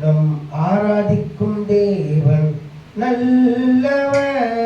நம் ஆராதிக்கும் தேவன் நல்லவர்.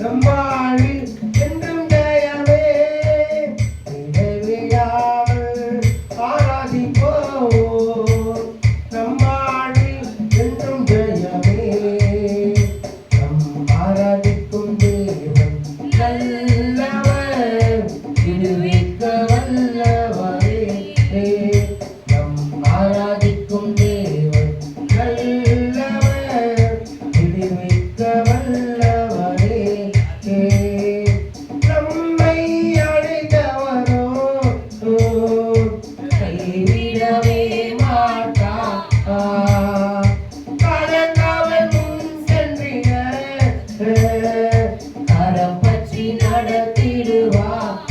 Samba! நடத்திடுவார்